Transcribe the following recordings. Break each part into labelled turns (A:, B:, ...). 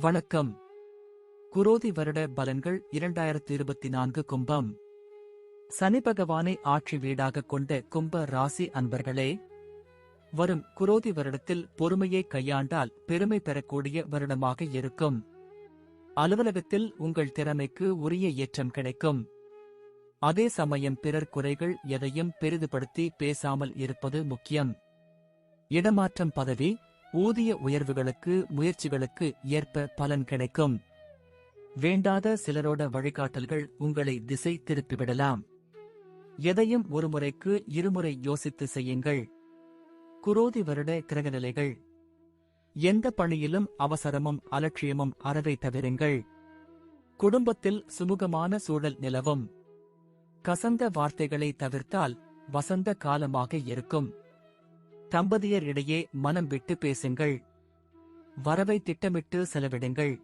A: வணக்கம். குரோதி வருட பலன்கள் இரண்டாயிரத்தி இருபத்தி நான்கு கும்பம். சனி பகவானை ஆட்சி வீடாக கொண்ட கும்ப ராசி அன்பர்களே வரும் குரோதி வருடத்தில் பொறுமையை கையாண்டால் பெருமை பெறக்கூடிய வருடமாக இருக்கும். அலுவலகத்தில் உங்கள் திறமைக்கு உரிய ஏற்றம் கிடைக்கும். அதே சமயம் பிறர் குறைகள் எதையும் பெரிதுபடுத்தி பேசாமல் இருப்பது முக்கியம். இடமாற்றம் பதவி ஊதிய உயர்வுகளுக்கு முயற்சிகளுக்கு ஏற்ப பலன் கிடைக்கும். வேண்டாத சிலரோட வழிகாட்டல்கள் உங்களை திசை திருப்பிவிடலாம். எதையும் ஒருமுறைக்கு இருமுறை யோசித்து செய்யுங்கள். குரோதி வருட கிரகநிலைகள். எந்த பணியிலும் அவசரமும் அலட்சியமும் அறவை தவிருங்கள். குடும்பத்தில் சுமூகமான சூழல் நிலவும். கசந்த வார்த்தைகளை தவிர்த்தால் வசந்த காலமாக இருக்கும். தம்பதியர் இடையே மனம் விட்டு பேசுங்கள். வரவை திட்டமிட்டு செலவிடுங்கள்.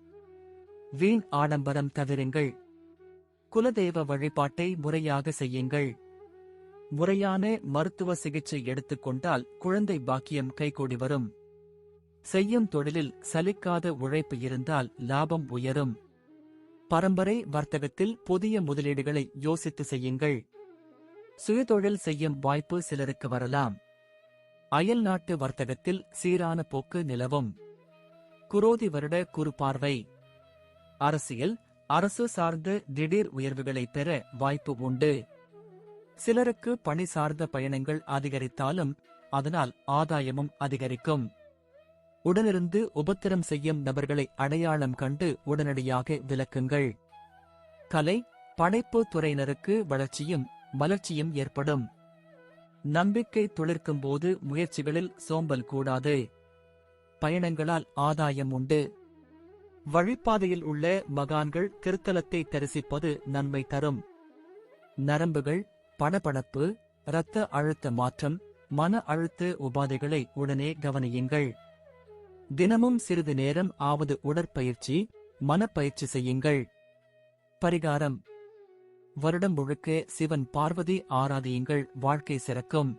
A: வீண் ஆடம்பரம் தவிருங்கள். குலதெய்வ வழிபாட்டை முறையாக செய்யுங்கள். முறையான மருத்துவ சிகிச்சை எடுத்துக்கொண்டால் குழந்தை பாக்கியம் கைகூடி வரும். செய்யும் தொழிலில் சலிக்காத உழைப்பு இருந்தால் லாபம் உயரும். பரம்பரை வர்த்தகத்தில் புதிய முதலீடுகளை யோசித்து செய்யுங்கள். சுயதொழில் செய்யும் வாய்ப்பு சிலருக்கு வரலாம். அயல் நாட்டு வர்த்தகத்தில் சீரான போக்கு நிலவும். குரோதி வருட குறுபார்வை அரசியல் அரசு சார்ந்த திடீர் உயர்வுகளை பெற வாய்ப்பு உண்டு. சிலருக்கு பணி சார்ந்த பயணங்கள் அதிகரித்தாலும் அதனால் ஆதாயமும் அதிகரிக்கும். உடனிருந்து உபத்திரம் செய்யும் நபர்களை அடையாளம் கண்டு உடனடியாக விலக்குங்கள். கலை படைப்பு துறையினருக்கு வளர்ச்சியும் வளர்ச்சியும் ஏற்படும். நம்பிக்கை துளிர்க்கும் போது முயற்சிகளில் சோம்பல் கூடாது. பயணங்களால் ஆதாயம் உண்டு. வழிப்பாதையில் உள்ள மகான்கள் திருத்தலத்தை தரிசிப்பது நன்மை தரும். நரம்புகள் பணபணப்பு இரத்த அழுத்த மாற்றம் மன அழுத்த உபாதைகளை உடனே கவனியுங்கள். தினமும் சிறிது நேரம் ஆவது உடற்பயிற்சி மனப்பயிற்சி செய்யுங்கள். பரிகாரம். வருடம் முழுக்க சிவன் பார்வதி ஆராதியுங்கள் வாழ்க்கை சிறக்கும்.